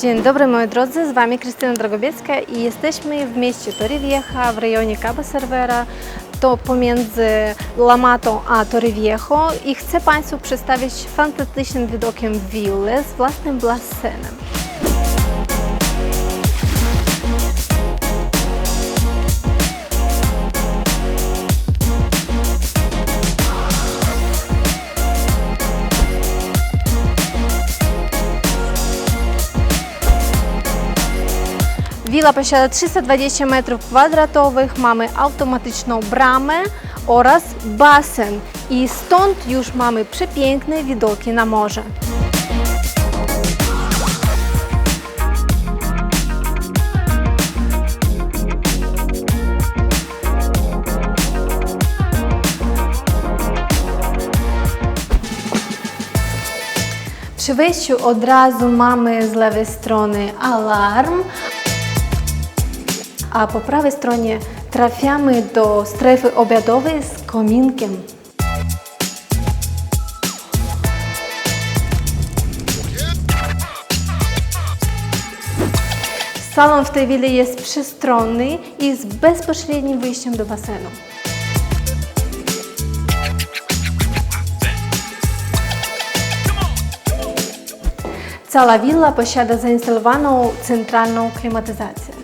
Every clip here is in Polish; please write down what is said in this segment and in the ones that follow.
Dzień dobry moi drodzy, z Wami Krystyna Drogobiecka i jesteśmy w mieście Torrevieja w rejonie Cabo Cervera, to pomiędzy Lamatą a Torreviejo i chcę Państwu przedstawić fantastycznym widokiem willę z własnym basenem. Willa posiada 320 metrów kwadratowych, mamy automatyczną bramę oraz basen i stąd już mamy przepiękne widoki na morze. Przy wejściu od razu mamy z lewej strony alarm, a po prawej stronie trafiamy do strefy obiadowej z kominkiem. Salon w tej willi jest przestronny i z bezpośrednim wyjściem do basenu. Cała willa posiada zainstalowaną centralną klimatyzację.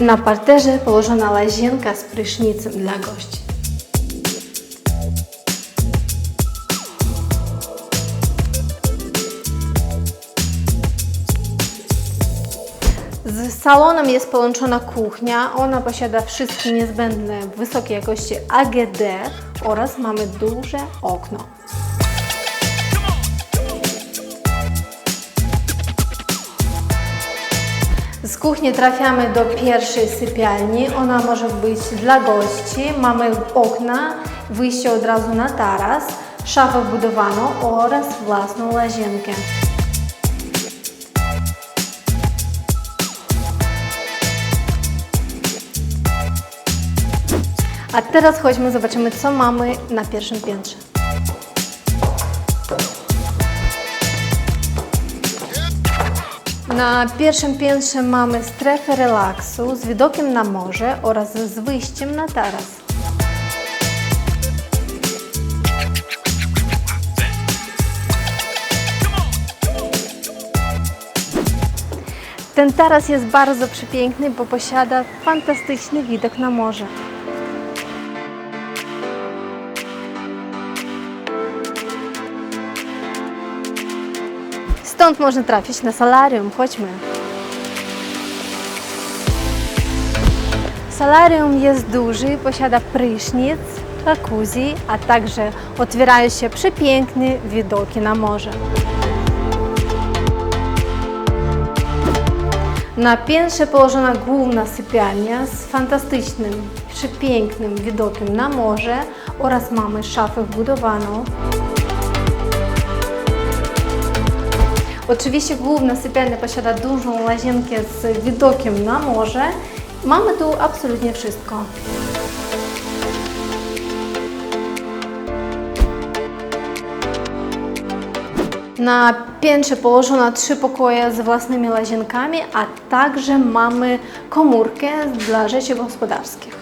Na parterze położona łazienka z prysznicem dla gości. Z salonem jest połączona kuchnia. Ona posiada wszystkie niezbędne wysokiej jakości AGD oraz mamy duże okno. Z kuchni trafiamy do pierwszej sypialni. Ona może być dla gości. Mamy okna, wyjście od razu na taras, szafę wbudowaną oraz własną łazienkę. A teraz chodźmy, zobaczymy, co mamy na pierwszym piętrze. Na pierwszym piętrze mamy strefę relaksu z widokiem na morze oraz z wyjściem na taras. Ten taras jest bardzo przepiękny, bo posiada fantastyczny widok na morze. Stąd można trafić na salarium. Chodźmy. Salarium jest duży, posiada prysznic, jacuzzi, a także otwierają się przepiękne widoki na morze. Na piętrze położona główna sypialnia z fantastycznym, przepięknym widokiem na morze oraz mamy szafę wbudowaną. Oczywiście główna sypialnia posiada dużą łazienkę z widokiem na morze. Mamy tu absolutnie wszystko. Na piętrze położono trzy pokoje z własnymi łazienkami, a także mamy komórkę dla rzeczy gospodarskich.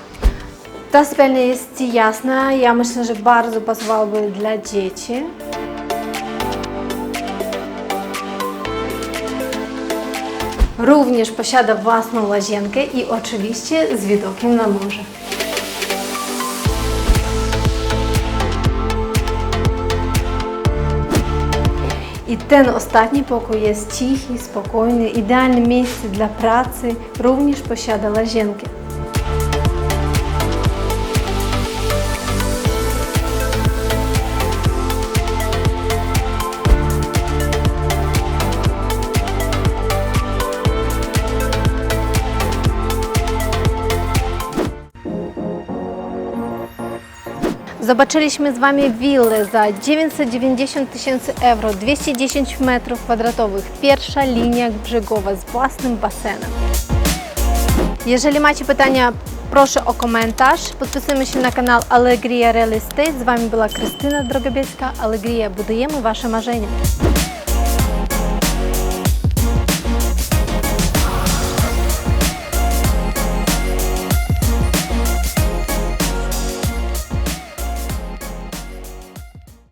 Ta sypialnia jest jasna, ja myślę, że bardzo pasowałaby dla dzieci. Również posiada własną łazienkę i oczywiście z widokiem na morze. I ten ostatni pokój jest cichy, spokojny, idealne miejsce dla pracy, również posiada łazienkę. Zobaczyliśmy z Wami willę za 990 tysięcy euro, 210 metrów kwadratowych, pierwsza linia brzegowa z własnym basenem. Jeżeli macie pytania, proszę o komentarz. Podpisujemy się na kanał Allegria Real Estate. Z Wami była Krystyna Drogobiecka. Allegria, budujemy Wasze marzenia.